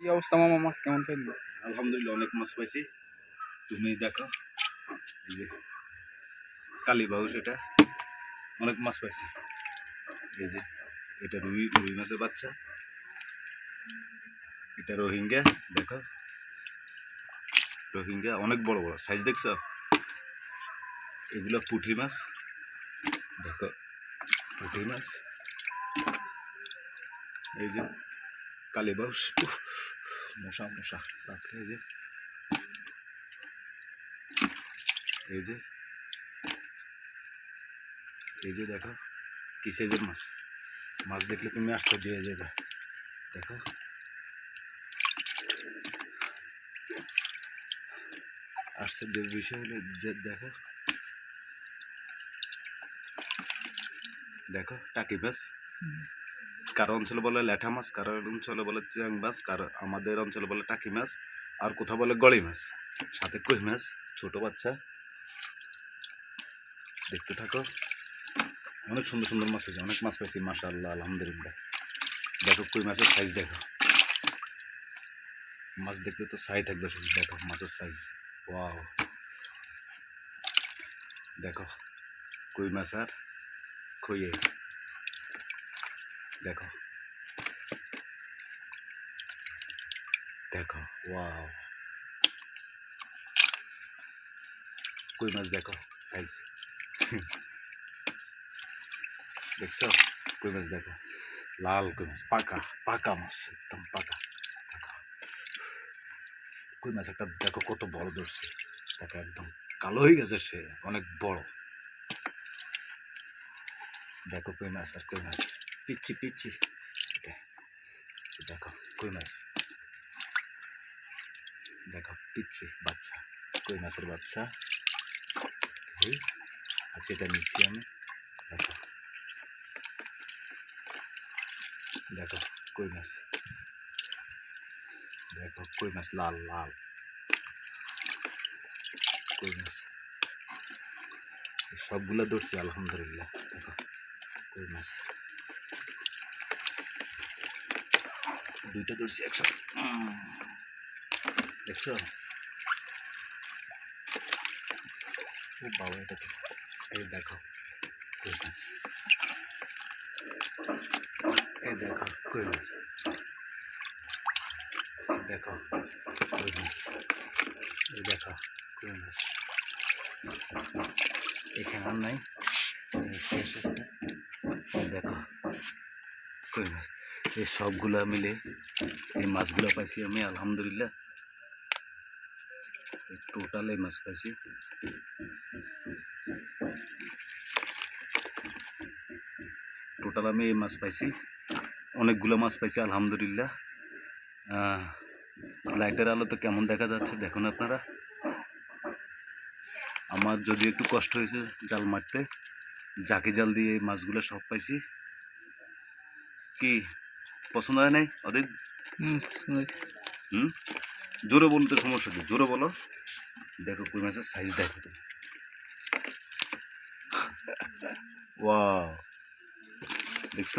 কি অবস্থা মামা? মাছ কেমন ফেলল আলহামদুলিল্লাহ অনেক মাছ পাইছি। তুমি দেখো এই যে কালীবাহু সেটা অনেক মাছ পাইছি। এই যে এটা রুই রুই মাছের বাচ্চা। এটা রোহিঙ্গা দেখো। রোহিঙ্গা অনেক বড় বড় সাইজ দেখছ? এগুলো পুঁটি মাছ। দেখো পুঁটি মাছ। এই যে কালীবাহু উফ, মশা মশা বাপরে, এই যে। এই যে। এই যে দেখো কি সাইজের মাছ? মাছ দেখলে তুমি আশ্চর্য হয়ে যাবে। দেখো। আশ্চর্যের বিষয় হলো যে দেখো। দেখো টাকি মাছ। কারও অঞ্চলে বলে ল্যাঠা মাছ, কারও অঞ্চলে বলে চ্যাং মাছ, কারও আমাদের অঞ্চলে বলে টাকি মাছ, আর কোথাও বলে গড়ি মাছ, সাথে কই মাছ, ছোট বাচ্চা। দেখতে থাকো। অনেক সুন্দর সুন্দর মাছ আছে, অনেক মাছ পাইছি মাশাআল্লাহ, আলহামদুলিল্লাহ। দেখো কই মাছের সাইজ দেখো। মাছ দেখতে তো সাইজ থাকবে শুধু, দেখো মাছের সাইজ ওয়াও দেখো কই মাছ আর খইয়ে। দেখো। দেখো ওয়াও কই মাছ দেখো সাইজ দেখছ? কই মাছ দেখো? লাল কই মাছ, পাকা পাকা মাছ, একদম পাকা। কই মাছ একটা দেখো, কত বড় ধরছে। দেখো, একদম কালো হয়ে গেছে সে, অনেক বড়। দেখো কই মাছ আর কই মাছ। পিচ্ছি পিচ্ছি। দেখো, কই মাছ? দেখো, পিচ্ছি বাচ্চা, কই মাছের বাচ্চা? আচ্ছা এটা নিচ্ছি আমি, দেখো। দেখো, কই মাছ? দেখো, কই মাছ, লাল লাল। কই মাছ? সবগুলো ধরছি, আলহামদুলিল্লাহ, দেখো, কই মাছ? দুইটা ধরছি উম, দেখছ ও বাবা এটা তো এই দেখো কই মাছ? এই দেখো কই মাছ? দেখো কই মাছ? এই দেখো কই মাছ? এখানে আর নাই। দেখো কই মাছ? এই সবগুলা মিলে এই মাছগুলো পাইছি আমি, আলহামদুলিল্লাহ। টোটাল এই মাছ পাইছি। টোটাল আমি এই মাছ পাইছি। অনেকগুলো মাছ পাইছি, আলহামদুলিল্লাহ। লাইটের আলো তো কেমন দেখা যাচ্ছে দেখুন আপনারা। আমার যদি একটু কষ্ট হয়েছে জাল মারতে জাকি জাল দিয়ে মাছগুলো সব পাইছি। কি, পছন্দ হয় নাই? ওদের জোরে বলতে সমস্যা কি? জোরে বলো। দেখো কই মাছের সাইজ দেখো তো ওয়া দেখছ?